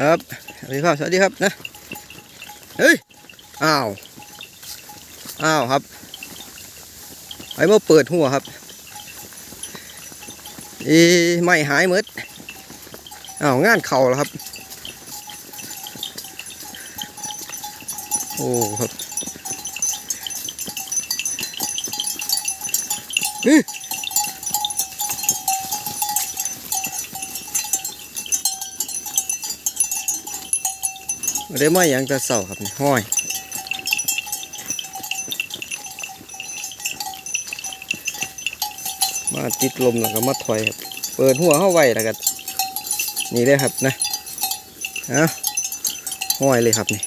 ครับสวัสดีครับ สวัสดีครับนะ เฮ้ย อ้าว อ้าวครับ ไอ้เมื่อเปิดหัวครับ อีไม่หายหมดอ้าว งานเข่าแล้วครับ โอ้ครับ ได้มาอย่างจะเศร้าครับห้อยมาติดลมแล้วก็มาถอยครับเปิดหัวเข้าไว้แล้วก็นี่เลยครับนะฮะห้อยเลยครับนี่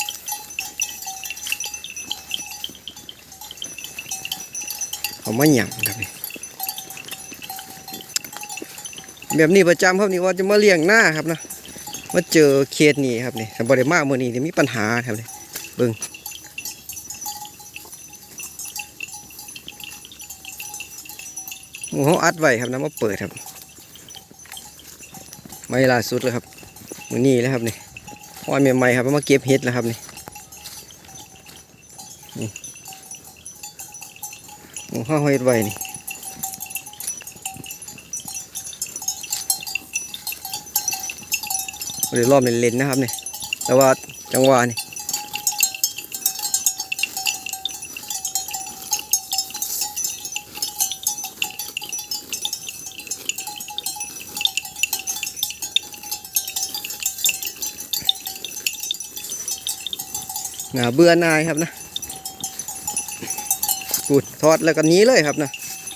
เอามาหยั่งครับนี่แบบนี้ประจำครับนี่ว่าจะมาเลี้ยงหน้าครับนะ มาเจอเคสนี้ครับนี่แต่บริมาเมื่อนี้มีปัญหาครับนี่เบิ้งหมูเขาอัดไว้ครับนะมาเปิดครับไม่ล่าสุดเลยครับมือนี้แล้วครับนี่ห้อยใหม่ๆครับเอามาเก็บเห็ดแล้วครับนี่หมูข้าวเฮ็ดไว้นี่ เดี๋ยวรอบเล่นๆนะครับนี่แต่ว่าจังหวะนี่หนาเบื่อหนายครับนะกูดทอดแล้วก็หนี้เลยครับนะ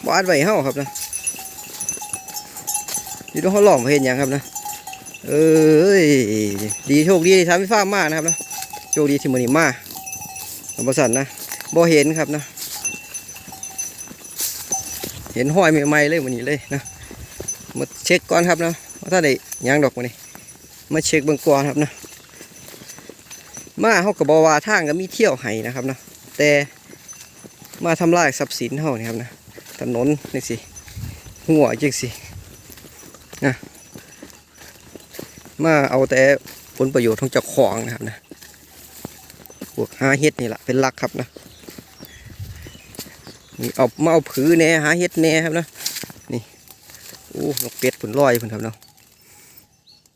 บอัดไว้เฮาครับนะนี่ต้องเขาหล่อมเห็นอย่างครับนะ เอ้ยดีโชคดีที่ทำให้ฟ้ามากนะครับนะโชคดีที่มือนี้มาธรรมสันนะบ่เห็นครับนะ เห็นห้อยใหม่ๆเลยวันนี้เลยนะมาเช็คก่อนครับนะว่าถ้าได้ยางดอกวันนี้มาเช็คเบื้องก่อนครับนะมาเขากับบวาทางก็มีเที่ยวไห้นะครับนะแต่มาทำลายทรัพย์สินเฮานี่ครับนะถนนนี่สิหัวจังสินะ มาเอาแต่ผลประโยชน์ของเจ้าของนะครับนะพวกหาเห็ดนี่แหละเป็นหลักครับนะนี่เอามาเอาผือแน่หาเห็ดแน่ครับนะนี่โอ้นกเป็ดผลลอยผลครับเนาะ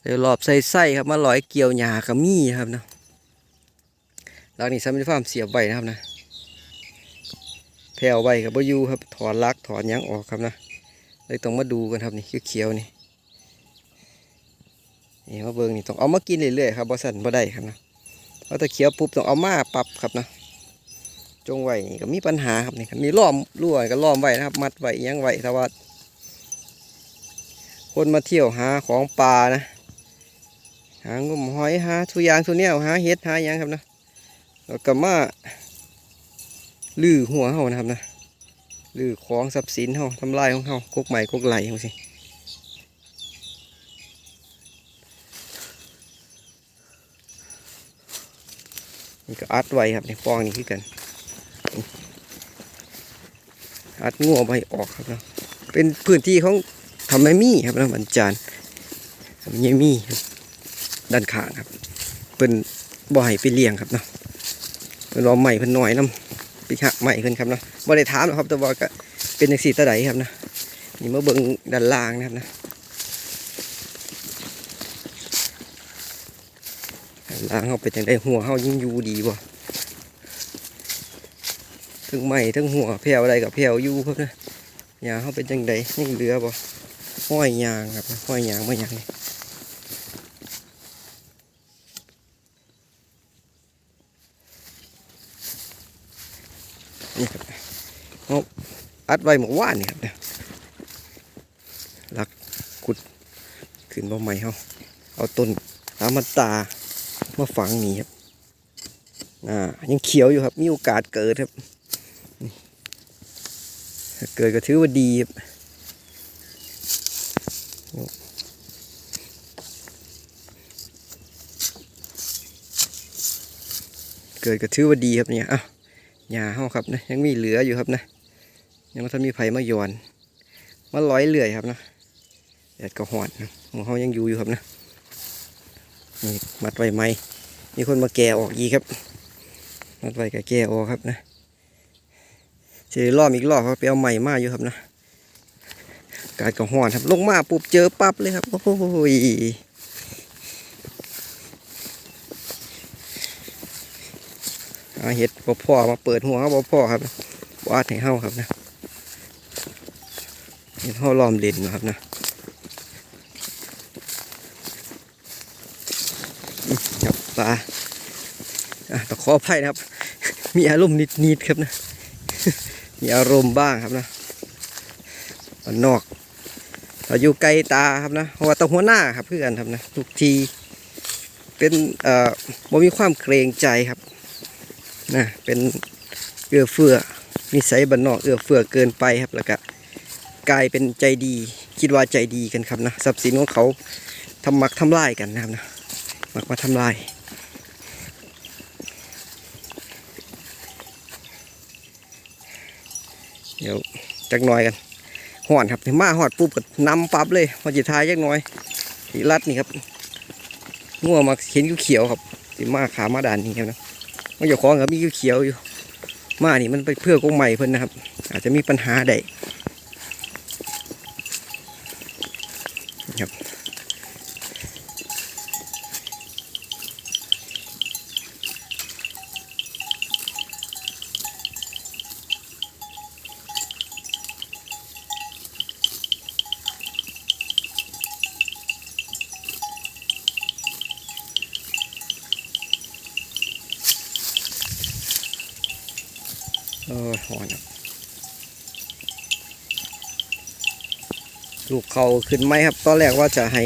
เดี๋ยวรอบใส่ไส้ครับมาลอยเกี่ยวหญ้ากับมี่ครับนะหลังนี้ซ้ำเป็นฟาร์มเสียบไว้นะครับนะแผ่วใบกับบอยูครับถอนลักถอนยังออกครับนะเลยต้องมาดูกันครับนี่เขียวๆนี่ นี่มาเบิ่งนี่ต้องเอามากินเรื่อยๆครับบ่สั่นบ่ได้ครับนะเพราะถ้าเขียวปุ๊บต้องเอามาปรับครับนะจงไว้นี่ก็มีปัญหาครับนี่ครับมีล้อมรั่วก็ล้อมไว้นะครับ มัดไว้ยังไว้ถ้าว่าคนมาเที่ยวหาของปลานะหางมหอยหาทุยางทุกแนวหาเห็ดหายังครับนะแล้วก็มาลื้อหัวเฮานะครับนะลื้อของทรัพย์สินเฮาทำลายของเฮากกใหม่กกไหลจังสิ นี่ก็อัดไว้ครับในฟองนี่คือกันอัดงัวไว้ออกครับเนาะเป็นพื้นที่ของทำไมมี่ครับนะบรรจานทำไมมี่ครับด้านข้างครับเป็นบ่อยไปเลี้ยงครับเนาะเป็นรอใหม่เพิ่นหน่อยน้ำปีหักใหม่ขึ้นครับเนาะบ่ได้ถามหรอกครับแต่ว่าก็เป็นอย่างสี่ตะไดครับนะนี่มาเบิ่งด้านล่างนะครับนะด้าน ลางเขาเป็นอย่งไรหัวเขายิ่งอยู่ดีบ่ถึงใหม่ถึงหัวแผ่วอะไรกับแผ่วอยู่ครับนะยางเขาเป็นจังไดยังเหลือบ่ห้อยยางครับห้อยยางไม่ยางนี่นี่ครับอัดไว้หมกว่านนี่ครับเนี่ยลักขุดขึ้นมาใหม่เขาเอาต้นตามมาตา มาฝังนี่ครับอ่ายังเขียวอยู่ครับ มีโอกาสเกิดครับ เกิดก็ถือว่าดีครับเกิดก็ถือว่าดีครับเนี่ยอ้าวหญ้าเฮาครับนะยังมีเหลืออยู่ครับนะยังม่ทันมีไผ่มาหย่อนมาร้อยเลื่อยครับนะแดดก็หอนนะของเขายังอยู่อยู่ครับนะ นี่มัดไว้ไหมมีคนมาแก่ออกอีครับ มัดไว้กับแก่ออกครับนะเสียรอบอีกรอบครับไปเอาใหม่มาอยู่ครับนะกาศก็ห้อนครับ ลงมาปุ๊บเจอปั๊บเลยครับ โอ้โหยอาเห็ดบ่พ่อมาเปิดหัวครับบ่พ่อครับวาดให้เฮาครับนะเห็ดเฮาล้อมเล่นอยู่ครับนะ ครับ ปลาอะต้องขออภัยนะครับ มีอารมณ์นิดๆครับนะ มีอารมณ์บ้างครับนะมันนอกเราอยู่ไกลตาครับนะเพราะว่าต้องหัวหน้าครับเพื่อนครับนะทุกทีเป็นเอ่อบ่มีความเกรงใจครับนะเป็นเอื้อเฟื้อนิสัยบันนอกเอื้อเฟื้อเกินไปครับแล้วก็กลายเป็นใจดี คิดว่าใจดีกันครับนะทรัพย์สินของเขาทำมักทำลายกันนะครับนะมักมาทำลาย ดี๋ยวจักหน่อยกันหอนครับมาหอดปุ๊บก็นำปั๊บเลยพอจิทายจักหน่อยสีรัดนี่ครับงัวมาเห็นเขียวครับที่มาขามาด่านนี่ครับนะมันอย่าของครับมีเขียวอยู่ มานี่มันไปเพื่อกงใหม่เพิ่นนะครับ อาจจะมีปัญหาใดครับ หอนลูกเขาขึ้นไหมครับ ตอนแรกว่าจะให้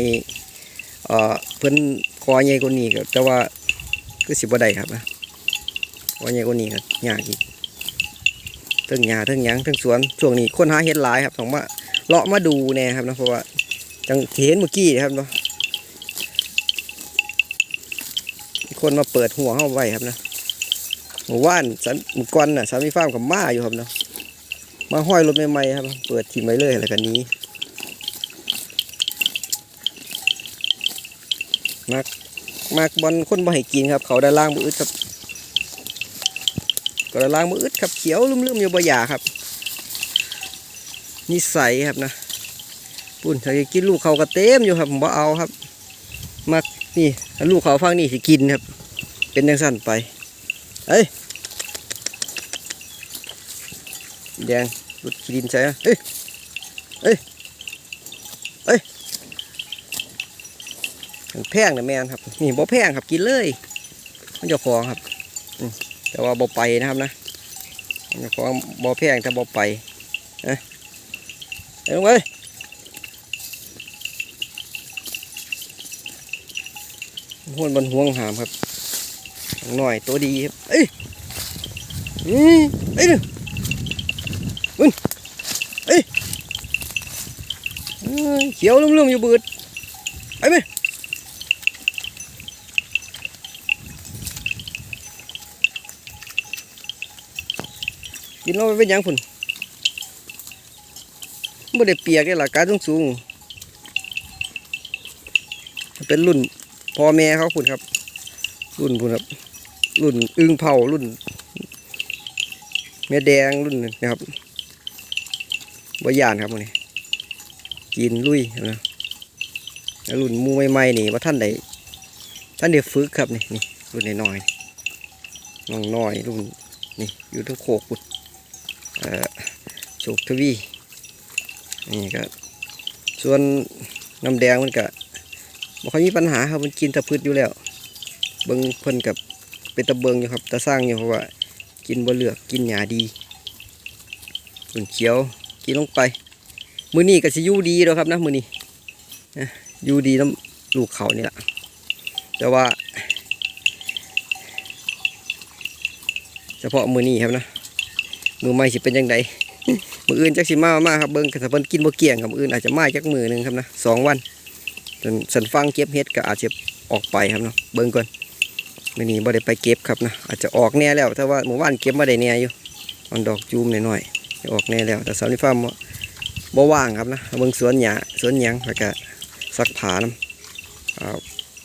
เอ่อเพิ่นคอใหญ่กว่านี้ก็แต่ว่าคือสิบ่ได้ครับคอใหญ่กว่านี้ก็ยากอีกเทั้งหญ้าเทั้งหยังเทั้งสวนช่วงนี้คนหาเห็ดหลายครับต้องมาเลาะมาดูแน่ครับนะเพราะว่าจังเห็นเมื่อกี้ครับเนาะคนมาเปิดหัวเข้าไว้ครับนะ หมู่บ้านสันหมู่กวนน่ะสามีฟาร์มกับมาอยู่ครับเนาะมาห้อยรถใหม่ๆครับ เปิดทีมไว้เลยอะไรกันนี้มากมากบอลคนบ่ให้กินครับ เขาด้านล่างมืออึดครับก็ด้านล่างมืออึดครับเขียวลุ่มๆอยู่บ่หยาครับนิสัยครับนะปุ่นถ้าจะกินลูกเขาก็เต็มอยู่ครับผมบ่เอาครับมักนี่ลูกเขาฟังนี่สิกินครับ เป็นจังสั้นไปเอ้ย แดงรุดขี้ดินใช่ไหมเอ้ยเอ้ยเอ้ยแพงนะแมนครับ นี่บ่แพงครับกินเลย มันจะของครับแต่ว่าบ่ไปนะครับนะมันจะของบ่แพงแต่บ่ไปเอ้ยเอ้ยลงไปห้วนบนห่วงหามครับหน่อยตัวดีครับ เอ้ยอืมเอ้ยมึงเอ้ย เขียวลุ่มๆอยู่บืดไปไหมกินเราไปเป็นยังพุ่นไม่ได้เปียกได้หลักการสูงสูง เป็นรุ่นพ่อแม่เขาพุ่นครับ รุ่นพุ่นครับ รุ่นอึ้งเผารุ่นแม่แดงรุ่นนะครับบยานครับพวกนี้ กินลุยนะแล้วรุ่นมูใหม่ๆนี่ว่าท่านใดท่านเดี๋ยวฝึกครับนี่นี่รุ่นน้อยๆน้องน้อยรุ่นนี่อยู่ทั้งโคกุดโชคทวีนี่ก็ส่วนน้ำแดงมันก็บ่ค่อยมีปัญหาครับมันกินตะพืชอยู่แล้ว เบิงเพิ่นกับเป็นตะเบิงอยู่ครับตะสร้างอยู่เพราะว่า กินบ่เลือกกินหญ้าดีส่วนเขียวกินลงไป มือนี้ก็สิยู่ดีแล้วครับนะมือนี้นะยู่ดีน้ำลูกเขานี่แหละแต่ว่า เฉพาะมือนี้ครับนะมือใหม่สิเป็นยังไงมืออื่นจักสิมามาครับเบิ่งถ้าเพิ่นกินบ่เกียงครับมืออื่นอาจจะมาจักมือหนึ่งครับนะสองวันจนสันฟังเก็บเฮ็ดก็อาจจะออกไปครับเนาะเบิ่งก่อนมื่อนี้บ่ได้ไปเก็บครับนะอาจจะออกแน่แล้วแต่ว่าเมื่อวานเก็บมาได้แน่อยู่มันดอกจูมหน่อยๆออกแน่แล้วแต่สาวนิฟา บ่ว่างครับนะเบิ่งสวนหญ้าสวนหยังแล้วก็ซักผาน้ำเอา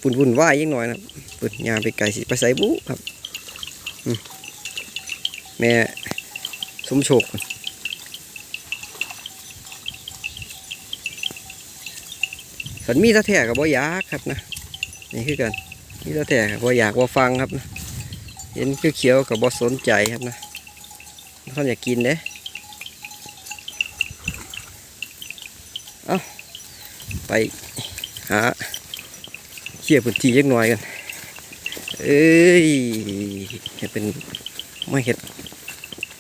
ปุ่นวุ่นวายยิ่งหน่อยนะครับเปิดยางไปไก่สิไปใส่บุครับแม่สมโชคสันมีตะแท้กับบ่อยากครับนะนี่คือกันมีตะแท้กับบ่อยากบ่ฟังครับนะเห็นเขียวๆกับบ่สนใจครับนะท่านอยากกินเด้เอา ไปหาเขี่ยพื้นที่ยักน่อยกัน เอ้ยเห็ดเป็นมาเห็ด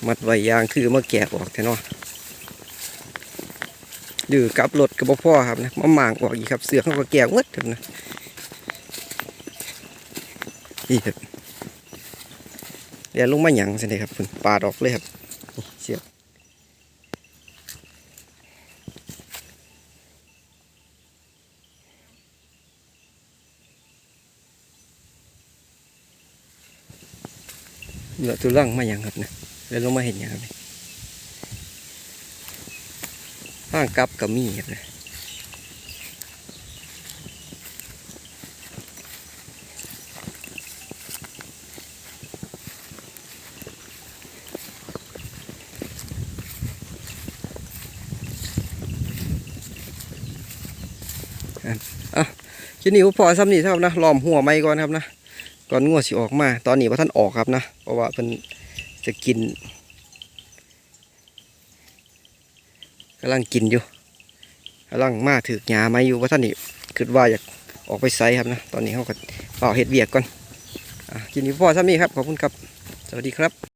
มัดไว้ยางคือมาแกะออกแท้เนาะดื้อกลับรถกับพ่อครับนะมาหมางออกอีกครับ เสือกเขาก็แกะหมดครับนะนี่ครับเดี๋ยวลงมาหยังสินี่ยครับเพิ่นปาดออกเลยครับนี่เสือก เหลือตัวร่างมาหยังครับนะเดี๋ยวลงมาเห็นหยังครับนี่ห้างกับกับมีครับนะคิดนี่พอซ้ำนี่เท่านะหลอมหัวไม้ก่อนครับนะ ตอนงัวสิออกมา ตอนนี้ว่าท่านออกครับนะ เพราะว่าเพิ่นจะกินกำลังกินอยู่กำลังมาถือหญ้าไม้อยู่ว่าท่านนี่คิดว่าอยากออกไปไซครับนะ ตอนนี้เขาก็เป่าเห็ดเบียกก่อนอะกินนี้พ่อซ้ำนี่ครับ ขอบคุณครับ สวัสดีครับ